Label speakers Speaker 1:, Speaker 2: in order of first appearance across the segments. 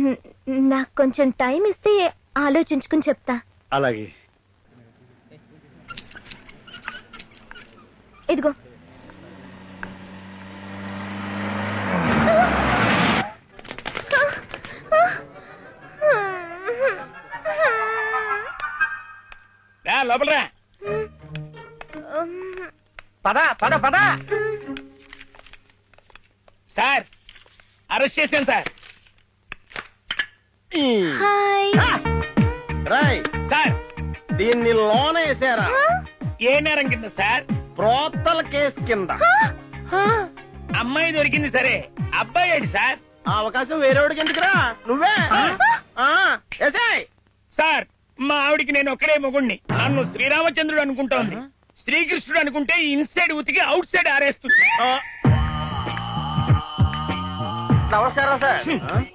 Speaker 1: న- నాకు కొంచెం టైం ఇస్తే ఆలోచించుకుని చెప్తా.
Speaker 2: అలాగే.
Speaker 1: ఇదిగో.
Speaker 3: పద పద పద.
Speaker 4: సార్ అరెస్ట్ చేశాను సార్.
Speaker 1: హాయ్.
Speaker 2: రాయ్
Speaker 4: సార్.
Speaker 2: దీన్ని లోన వేసారా?
Speaker 4: ఏ నేరం కింద సార్?
Speaker 2: ప్రోత్తల కేసు కింద.
Speaker 4: అమ్మాయి దొరికింది సరే. అబ్బాయి ఏంటి సార్?
Speaker 2: ఆ అవకాశం వేరేవాడికి ఎందుకురా? నువ్వే? వేసేయ్.
Speaker 4: సార్ మా ఆవిడికి నేను ఒక్కడే మొగుణ్ణి. నన్ను శ్రీరామచంద్రుడు అనుకుంటోంది శ్రీకృష్ణుడు అనుకుంటే ఇన్సైడ్ ఉతికి అవుట్ సైడ్ ఆరేస్తుంది.
Speaker 2: ఆ,
Speaker 3: నమస్కారం sir.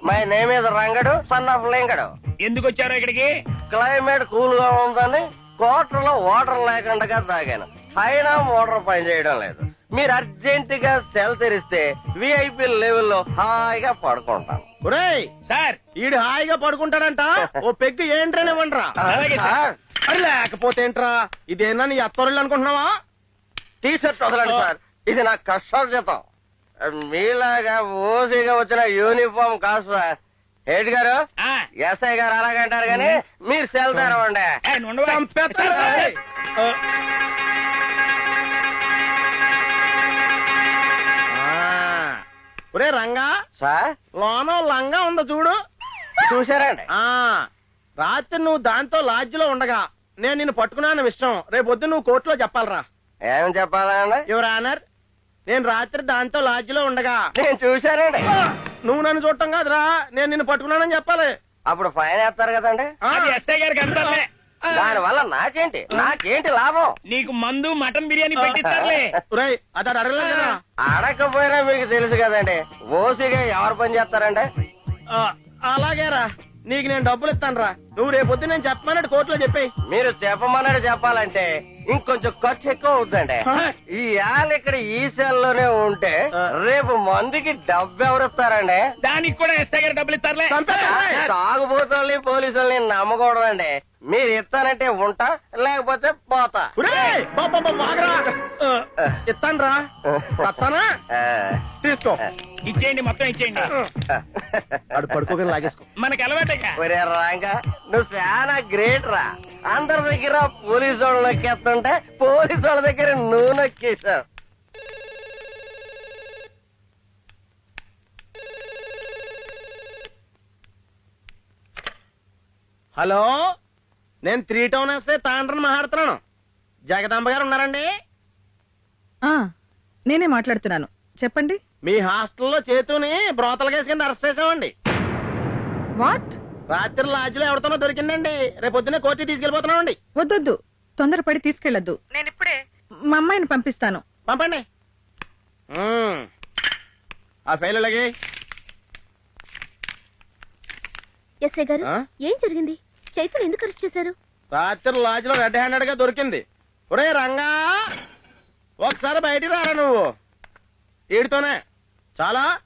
Speaker 3: My name is Rangadu son of Lingadu.
Speaker 4: ఎందుకు వచ్చారో ఇక్కడికి?
Speaker 3: క్లైమేట్ కూల్గా ఉందని కోటర్లో వాటర్ లేకుండా తాగాను. అయినా మోటార్ పని చేయడం లేదు. మీరు అర్జెంట్గా సెల్ తెరిస్తే విఐపి లెవెల్లో హాయిగా పడుకుంటాను.
Speaker 2: ఒరేయ్!
Speaker 4: సార్!
Speaker 2: ఈడు హాయిగా పడుకుంటాడంట. ఓ పెగ్గు ఏంట్రనివ్వండిరా.
Speaker 4: అలాగే సార్.
Speaker 2: అది లేకపోతే ఏంట్రా? ఇదేనా నీ అత్తరుళ్ళు అనుకుంటున్నావా?
Speaker 3: టీ షర్ట్ వదలండి సార్. ఇది నా కష్టార్జితం. మీలాగా ఓసీగా వచ్చిన యూనిఫామ్ కాదు సార్. హెడ్ గారు? ఎస్ఐ గారు అలాగంటారు కానీ మీరు సెల్ తెరవండి
Speaker 4: ఏ, నుండవా?
Speaker 2: చంపేస్తాను
Speaker 4: సార్,
Speaker 2: రేయ్. ఆ. ఆ. ఒరే రంగా.
Speaker 3: సార్?
Speaker 2: లోన లంగా ఉందో చూడు.
Speaker 3: చూసారండి
Speaker 2: ఆ. రాత్రి నువ్వు దాంతో లాడ్జిలో ఉండగా నేను నిన్ను పట్టుకున్నాను విషయం. రేపు పొద్దు నువ్వు కోర్టులో చెప్పాలరా.
Speaker 3: ఏం చెప్పాలండి?
Speaker 2: యువర్ ఆనర్ నేను రాత్రి దాంతో లాడ్జిలో ఉండగా.
Speaker 3: నేను చూశానండి.
Speaker 2: నువ్వు నన్ను చూడటం కాదురా నేను నిన్ను పట్టుకున్నానని చెప్పాలి.
Speaker 3: అప్పుడు ఫైన్ వేస్తారు కదండి.
Speaker 2: ఆ,
Speaker 4: అది ఎస్ఐ గారికి
Speaker 3: దాని వల్ల నాకేంటి? నాకేంటి లాభం?
Speaker 4: నీకు మందు మటన్ బిర్యానీ పెట్టిస్తారులే.
Speaker 2: అటు అడగలేదు
Speaker 3: అడగకపోయినా మీకు తెలుసు కదండి. ఓసీగా ఎవరు పని చేస్తారండి?
Speaker 2: ఆ, అలాగేరా. నీకు నేను డబ్బులు ఇస్తాను రా నువ్వు రేపు పొద్దు నేను చెప్పమన్నట్టు కోర్టులో చెప్పేయి.
Speaker 3: మీరు చెప్పమన్నట్టు చెప్పాలంటే ఇంకొంచెం ఖర్చు ఎక్కువ అవుతుందండి. ఈ ఆల్ ఇక్కడ ఈ సెల్లోనే ఉంటే రేపు మందికి డబ్బు ఎవరు ఇస్తారండి?
Speaker 4: దానికి కూడా ఎస్ఐ గారు డబ్బులు ఇస్తారులే.
Speaker 2: చంపేస్తాను.
Speaker 3: తాగుబోతుల్ని పోలీసుల్ని నమ్మకూడదు అండి మీరు ఇస్తానంటే ఉంటా లేకపోతే పోతా.
Speaker 2: ఇస్తాను రా సత్తానా?
Speaker 3: ఆ,
Speaker 2: తీసుకో.
Speaker 4: ఇచ్చేయండి మొత్తం ఇచ్చేయండి.
Speaker 2: అడు పడుకోగానే లాగేసుకో.
Speaker 4: మనకి అలవాటయ్యా
Speaker 3: ఒరే రాంగా నువ్వు చాలా గ్రేట్ రా. అందరి దగ్గర పోలీసు వాళ్ళు నొక్కేస్తుంటే పోలీసు వాళ్ళ దగ్గర నువ్వు నొక్కేశావు.
Speaker 2: హలో? నేను త్రీ టౌన్ ఎస్ఏ తాండ్రని మాట్లాడుతున్నాను. జగదాంబ గారు ఉన్నారండి?
Speaker 5: ఆ నేనే మాట్లాడుతున్నాను. చెప్పండి.
Speaker 2: మీ హాస్టల్లో చేతుని బ్రోతల కేసు కింద అరెస్ట్ చేసామండి
Speaker 5: వాట్?
Speaker 2: రాత్రి లాడ్జిలో ఎవరితోనో దొరికిందండి. రేపు పొద్దున్నే కోర్టుకి తీసుకెళ్ళిపోతున్నామండి
Speaker 5: వద్దొద్దు. తొందరపడి తీసుకెళ్ళొద్దు నేను ఇప్పుడే మా అమ్మాయిని పంపిస్తాను.
Speaker 2: పంపండి. మ్మ్. ఆ ఫైల్ అలాగే
Speaker 1: ఎస్ఐ గారు
Speaker 2: ఆ?
Speaker 1: ఏం జరిగింది? చైతులు ఎందుకు అరెస్ట్ చేశారు?
Speaker 2: రాత్రి లాడ్జిలో రెడ్ హ్యాండెడ్గా దొరికింది. ఒరే రంగా! ఒకసారి బయటికి రారా నువ్వు? వీడితోనే చాలా?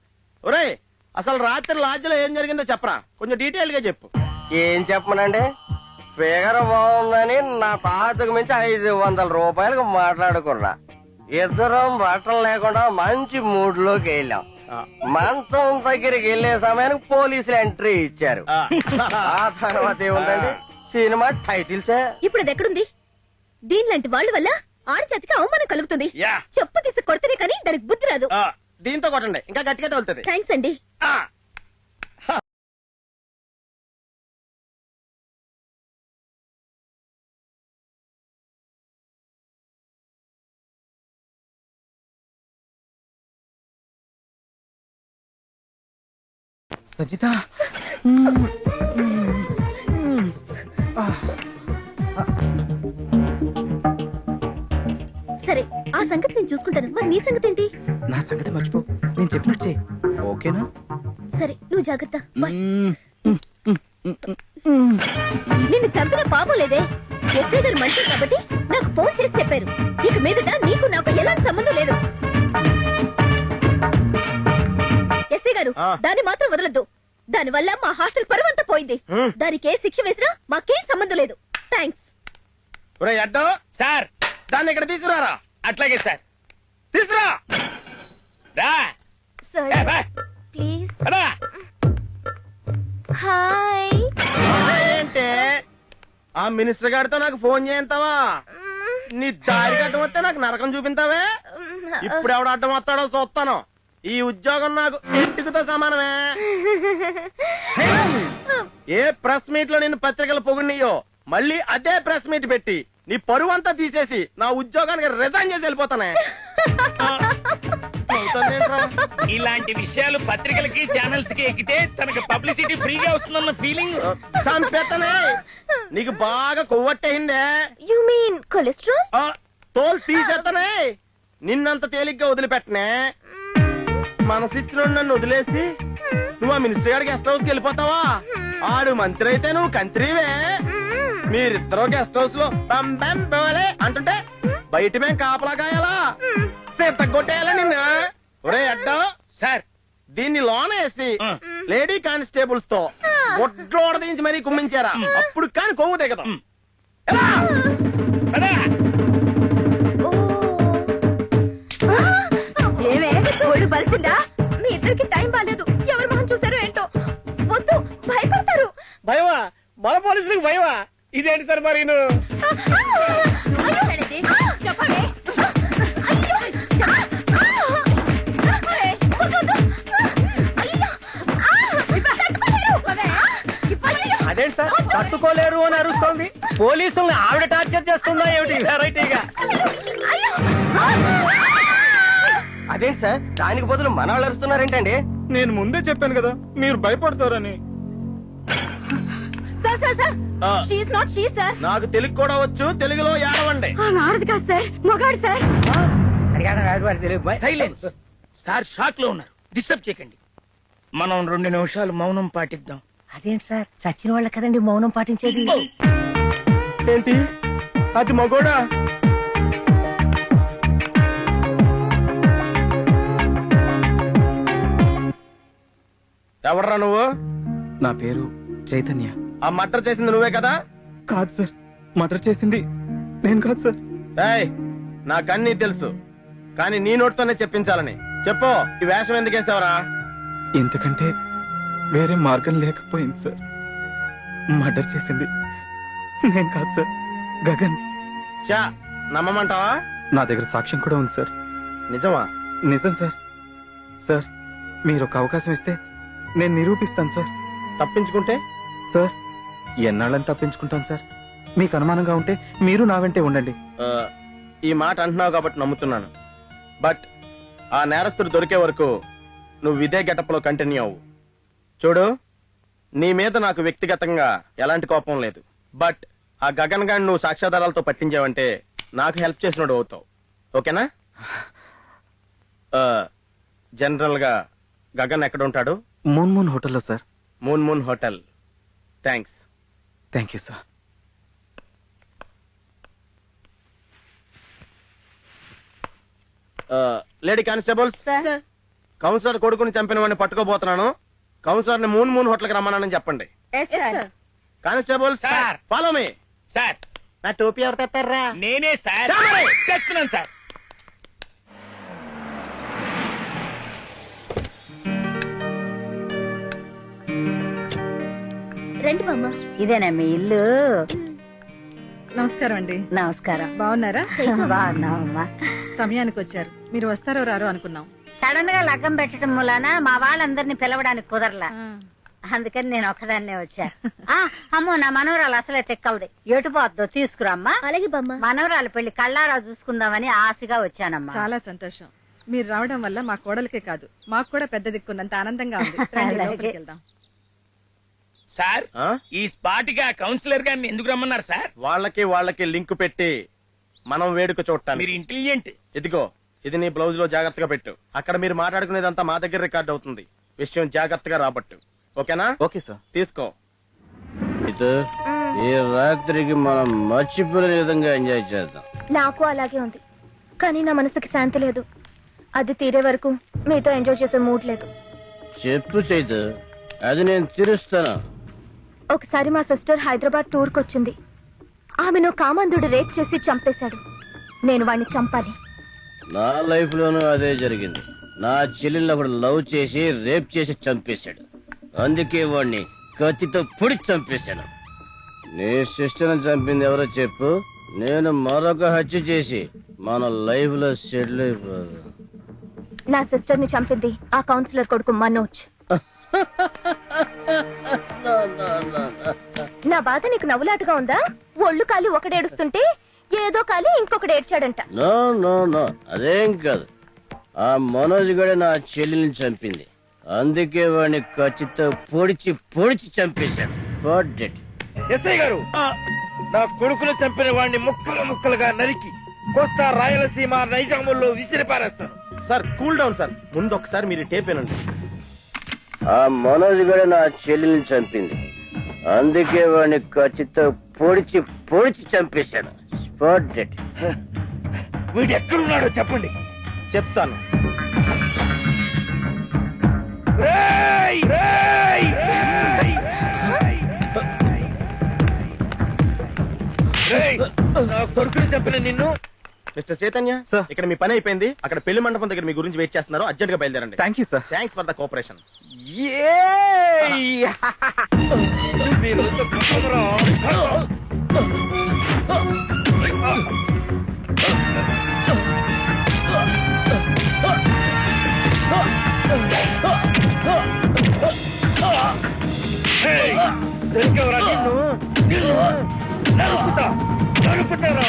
Speaker 2: ఒరే అసలు రాత్రి లాడ్జిలో ఏం జరిగిందో చెప్పరా. కొంచెం డీటెయిల్గా చెప్పు.
Speaker 3: ఏం చెప్పమనండి? ఫిగర్ బాగుందని నా తాతకు మించి ఐదు వందల రూపాయలకు మాట్లాడుకున్నా. ఇద్దరం బట్టలు లేకుండా మంచి మూడ్లోకి వెళ్ళాం. మంచం దగ్గరికి వెళ్ళే సమయానికి పోలీసులు ఎంట్రీ ఇచ్చారు.
Speaker 2: ఆ.
Speaker 3: తర్వాత ఏముందండి? సినిమా టైటిల్సే
Speaker 1: ఇప్పుడు అది ఎక్కడుంది? దీని లాంటి వాళ్ళ వల్ల ఆడజాతికి అవమానం కలుగుతుంది. చెప్పు తీసి కొడితేనే కానీ దానికి బుద్ధి రాదు.
Speaker 2: దీంతో కొట్టండి. ఇంకా గట్టిగా తగులుతుంది.
Speaker 1: థ్యాంక్స్ అండి.
Speaker 5: సజిత?
Speaker 1: సరే ఆ సంగతి నేను చూసుకుంటాను. మరి నీ సంగతి ఏంటి?
Speaker 6: నా సంగతి మర్చిపో. నేను చెప్పినట్టు చెయ్యి ఓకేనా?
Speaker 1: సరే నువ్వు జాగ్రత్త. నిన్ను చంపిన పాపం లేదే. ఎస్ఐ గారు మంచి కాబట్టి నాకు ఫోన్ చేసి చెప్పారు. ఇక మీదట నీకు నాకు ఎలాంటి సంబంధం లేదు.
Speaker 2: ఆ.
Speaker 1: దాన్ని మాత్రం వదలొద్దు. దానివల్ల మా హాస్టల్ పరువు అంతా పోయింది.
Speaker 2: హ్మ్.
Speaker 1: దానికి ఏ శిక్ష వేసినా మాకేం సంబంధం లేదు. థ్యాంక్స్
Speaker 2: ఒరే అడ్డో.
Speaker 4: సార్
Speaker 2: దాన్ని ఇక్కడ తీసుకురారా?
Speaker 4: అట్లాగే సార్.
Speaker 2: తీసురా
Speaker 4: రా.
Speaker 1: సార్
Speaker 4: ఏ, బా.
Speaker 1: ప్లీజ్.
Speaker 4: పదా.
Speaker 1: హాయ్
Speaker 2: ఏంటే? ఆ మినిస్టర్ గారితో నాకు ఫోన్ చేయంతావా? నీ దారి అడ్డం వస్తే నాకు నరకం చూపింతావే? ఇప్పుడు ఎవడు అడ్డం వస్తాడో చూస్తాను. ఈ ఉద్యోగం నాకు ఎంటుకతో సమానమే. ఏ ప్రెస్ మీట్లో నేను పత్రికలు పొగిడినయో మళ్ళీ అదే ప్రెస్ మీట్ పెట్టి నీ పరువు అంతా తీసేసి నా ఉద్యోగానికి రిజైన్ చేసి వెళ్ళిపోతానే?
Speaker 4: ఇలాంటి విషయాలు పత్రికలకి ఛానల్స్కి ఎక్కితే తనకి పబ్లిసిటీ ఫ్రీగా వస్తుందన్న ఫీలింగ్
Speaker 2: చంపేత్తనే. నీకు బాగా కొవ్వట్టయిందే.
Speaker 1: యు మీన్ కొలెస్ట్రాల్
Speaker 2: తోలు తీసేత్తనే. నిన్నంత తేలిగ్గా వదిలిపెట్టనే. మనసిచ్చిన నన్ను వదిలేసి? నువ్వు ఆ మినిస్టర్ గారి గెస్ట్ హౌస్కి వెళ్ళిపోతావా? ఆడు మంత్రి అయితే నువ్వు కంత్రివే. మీరిద్దరూ గెస్ట్ హౌస్లో బం బం బోలే అంటుంటే బయట మేము కాపలా కాయాలా? సీత కొట్టేయాలా నిన్ను? ఒరే అడ్డా.
Speaker 4: సార్.
Speaker 2: దీన్ని లోన వేసి. లేడీ కానిస్టేబుల్స్తో ఒడ్లు ఓడదీంచి మరీ కుమ్మించారా? అప్పుడు కాని కొవ్వు దిగదు
Speaker 4: మ్.
Speaker 1: బలిసిందా మీ ఇద్దరికి టైం బాలేదు. ఎవరు మొహం చూసారో ఏంటో. వద్దు భయపడతారు.
Speaker 4: భయమా? మన పోలీసులకు భయమా? ఇదేంటి సార్ మరి
Speaker 1: చెప్పండి.
Speaker 6: అదేంటి సార్? తట్టుకోలేరు అని అరుస్తోంది. పోలీసుల్ని ఆవిడ టార్చర్ చేస్తుందా ఏమిటి? వెరైటీగా.
Speaker 3: అదేంటి సార్ దానికి బదులు మన వాళ్ళు అరుస్తున్నారేంటండి?
Speaker 6: నేను ముందే చెప్పాను కదా మీరు భయపడతారని.
Speaker 1: సార్ సార్ సార్
Speaker 2: ఆ.
Speaker 1: షీఈ్ నాట్ షీ సార్
Speaker 2: నాకు తెలుగు కూడా వచ్చు తెలుగులో ఏడవండి.
Speaker 1: ఆడదు కాదు సార్ మొగాడు సార్
Speaker 4: సైలెన్స్ సార్ షాక్లో ఉన్నారు. డిస్టర్బ్ చేయకండి. మనం రెండు నిమిషాలు మౌనం పాటిద్దాం.
Speaker 7: అదేంటి సార్ చచ్చిన వాళ్ళ కదండి మౌనం పాటించేది?
Speaker 2: ఏంటి? అది మగోడా? ఎవడరా నువ్వు?
Speaker 6: నా పేరు చైతన్య.
Speaker 2: ఆ మర్డర్ చేసింది నువ్వే కదా?
Speaker 6: కాదు సార్ మర్డర్ చేసింది నేను కాదు సార్.
Speaker 2: ఏయ్ నాకన్నీ తెలుసు. కానీ నీ నోటితోనే చెప్పించాలని. చెప్పు ఈ వేషం ఎందుకు వేసావరా?
Speaker 6: ఎందుకంటే వేరే మార్గం లేకపోయింది సార్. మర్డర్ చేసింది నేను కాదు సార్ గగన్.
Speaker 2: చా నమ్మమంటావా?
Speaker 6: నా దగ్గర సాక్ష్యం కూడా ఉంది సార్.
Speaker 2: నిజమా?
Speaker 6: నిజం సార్. సార్ మీరు ఒక అవకాశం ఇస్తే నేను నిరూపిస్తాను సార్.
Speaker 2: తప్పించుకుంటే?
Speaker 6: సార్ ఎన్నాళ్ళని తప్పించుకుంటాను సార్? మీకు అనుమానంగా ఉంటే మీరు నా వెంటే ఉండండి.
Speaker 2: ఈ మాట అంటున్నావు కాబట్టి నమ్ముతున్నాను. బట్ ఆ నేరస్తుడు దొరికే వరకు నువ్వు ఇదే గెటప్లో కంటిన్యూ అవ్వు. చూడు నీ మీద నాకు వ్యక్తిగతంగా ఎలాంటి కోపం లేదు. బట్ ఆ గగన్ గాని నువ్వు సాక్ష్యాధారాలతో పట్టించావంటే నాకు హెల్ప్ చేసినోడు అవుతావు. ఓకేనా? జనరల్గా గగన్ ఎక్కడ ఉంటాడు?
Speaker 6: మూన్ మూన్ హోటల్లో sir.
Speaker 2: Moon moon hotel thanks
Speaker 6: thank you sir
Speaker 2: lady constables
Speaker 1: sir
Speaker 2: councillor కొడుకుని చంపిన వాడిని పట్టుకోబోతున్నాను. కౌన్సిలర్ని మూన్ మూన్ హోటల్కి రమ్మన్నానని చెప్పండి
Speaker 1: sir
Speaker 2: constable
Speaker 4: sir.
Speaker 2: Follow me
Speaker 4: sir
Speaker 2: నా టోపీ ఎవరు తెస్తారా?
Speaker 4: నేనే సార్. చేస్తున్నాను సార్
Speaker 1: రండి మామ.
Speaker 7: ఇదేనా మీ ఇల్లు?
Speaker 5: నమస్కారం అండి.
Speaker 7: నమస్కారం.
Speaker 5: బాగున్నారా?
Speaker 7: బాగున్నావమ్మా.
Speaker 5: సమయానికి వచ్చారు. మీరు వస్తారో రారో అనుకున్నాం.
Speaker 7: సడన్గా లగ్గం పెట్టడం మూలాన మా వాళ్ళందరినీ పిలవడానికి కుదరలా. అందుకని నేను ఒక్కదాన్నే వచ్చా. అమ్మో నా మనవరాలు అసలే తెక్కవది ఎటు పోద్దో తీసుకురామ్మా.
Speaker 1: అలాగే బామ్మ.
Speaker 7: మనవరాలు పెళ్ళి కళ్ళారా చూసుకుందామని ఆశగా వచ్చానమ్మా.
Speaker 5: చాలా సంతోషం. మీరు రావడం వల్ల మా కోడలికే కాదు మాకు కూడా పెద్ద దిక్కున్నంత ఆనందంగా ఉంది. వెళ్దాం.
Speaker 4: సార్ ఈ స్పాట్గా కౌన్సిలర్ గారిని ఎందుకు రమ్మన్నారు సార్?
Speaker 2: వాళ్ళకి వాళ్ళకి లింక్ పెట్టి మనం వేడుక
Speaker 4: మీరు
Speaker 2: చూడటానికి
Speaker 4: ఇంటెలిజెంట్.
Speaker 2: ఇదిగో ఇది నీ బ్లౌజ్లో జాగ్రత్తగా పెట్టు. అక్కడ మీరు మాట్లాడుకునేదంతా మా దగ్గర రికార్డ్ అవుతుంది. విషయం జాగ్రత్తగా రాబట్టు. ఓకేనా?
Speaker 6: Okay sir.
Speaker 2: తీసుకో.
Speaker 3: ఈ రాత్రికి మనం మర్చిపోలేని విధంగా ఎంజాయ్ చేద్దాం.
Speaker 1: నాకు అలాగే ఉంది. కానీ నా మనసుకి శాంతి లేదు. అది తీరే వరకు మీతో ఎంజాయ్ చేసే మూడ్ లేదు.
Speaker 3: చెప్పు చైతు
Speaker 8: అది నేను తీరుస్తాను.
Speaker 1: ఒకసారి మా సిస్టర్ హైదరాబాద్ టూర్కి వచ్చింది ఆమెను కామందుడు రేప్ చేసి చంపేశాడు. నేను వాణ్ణి చంపాలి.
Speaker 8: నా లైఫ్ లోనూ అదే జరిగింది. నా చెల్లెల్ని ఒకడు లవ్ చేసి రేప్ చేసి చంపేశాడు. అందుకే వాడిని కత్తితో పొడి చంపేశాను. నీ సిస్టర్ని చంపింది ఎవరో చెప్పు. నేను మరొక హత్య చేసి మన లైఫ్లో సెటిల్ అయిపోదు.
Speaker 1: నా సిస్టర్ని చంపింది ఆ కౌన్సిలర్ కొడుకు మనోజ్. నా బాధ నీకు నవ్వులాటగా ఉందా? ఒళ్ళు కాలి ఒకడేడుస్తుంటే ఏదో కాలి ఇంకొకడు ఏడ్చాడంట.
Speaker 8: No no no. అదేం కాదు. ఆ మనోజ్ గడే నా చెల్లెల్ని చంపింది. అందుకే వాడిని ఖచ్చితంగా పొడిచి పొడిచి చంపేశాను.
Speaker 9: ఎస్ఐ గారు నా కొడుకును చంపిన వాడిని ముక్కలు ముక్కలుగా నరికి కోస్తా రాయలసీమ నైజాముల్లో విసిరి పారేస్తాను
Speaker 2: సార్ కూల్ డౌన్ సార్. ముందు ఒకసారి మీరు ఈ టేప్ వినండి.
Speaker 8: ఆ మనోజ్ కూడా నా చెల్లెల్ని చంపింది అందుకే వాడిని ఖచ్చితంగా పొడిచి పొడిచి చంపేశాను స్పాట్ డెడ్
Speaker 9: వీడు ఎక్కడున్నాడో చెప్పండి
Speaker 2: చెప్తాను
Speaker 9: రేయ్! రేయ్! రేయ్! నా కొడుకుని చంపిన నిన్ను
Speaker 2: మిస్టర్ చైతన్య
Speaker 6: Sir.
Speaker 2: ఇక్కడ మీ పని అయిపోయింది. అక్కడ పెళ్ళి మండపం దగ్గర మీ గురించి వెయిట్ చేస్తున్నారు. అర్జెంట్గా బయలుదేరండి.
Speaker 6: Thank you sir
Speaker 2: thanks for the cooperation
Speaker 9: నరుకుతారా?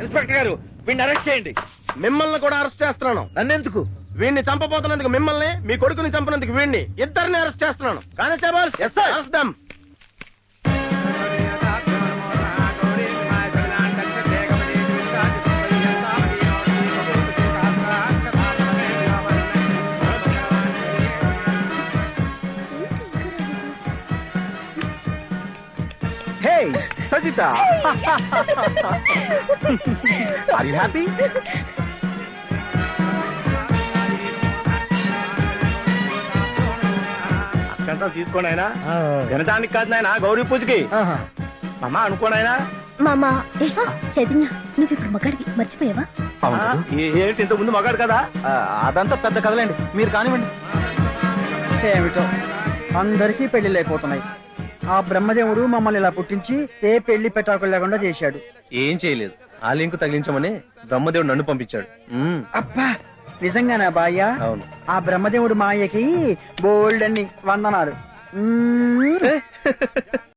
Speaker 9: Inspector గారు వీడిని అరెస్ట్ చేయండి.
Speaker 2: మిమ్మల్ని కూడా అరెస్ట్ చేస్తున్నాను.
Speaker 9: నన్నెందుకు?
Speaker 2: వీడిని చంపబోతున్నందుకు మిమ్మల్ని మీ కొడుకుని చంపినందుకు వీడిని ఇద్దరిని అరెస్ట్ చేస్తున్నాను. Constables
Speaker 6: hey Sajitha are you happy
Speaker 2: అక్షంతం తీసుకోండి ఆయన. వినటానికి కాదు నాయన గౌరీ పూజకి. అమ్మా అనుకోండి ఆయన.
Speaker 1: మామా చైతన్య నువ్వు ఇప్పుడు మగాడివి మర్చిపోయావా?
Speaker 2: ఏంటి ఇంత ముందు మగాడు కదా?
Speaker 6: అదంతా పెద్ద కదలండి మీరు కానివ్వండి.
Speaker 10: ఏమిటో? అందరికీ పెళ్ళిళ్ళు అయిపోతున్నాయి. ఆ బ్రహ్మదేవుడు మమ్మల్ని ఇలా పుట్టించి ఏ పెళ్ళి పెటాకులు లేకుండా చేశాడు.
Speaker 6: ఏం చేయలేదు. ఆ లింక్ తగిలించమని బ్రహ్మదేవుడు నన్ను పంపించాడు. మ్మ్.
Speaker 10: అబ్బా నిజంగానా బాయ్య?
Speaker 6: అవును.
Speaker 10: ఆ బ్రహ్మదేవుడు మాయకి బోల్డ్ అన్ని వందనాలు. మ్మ్.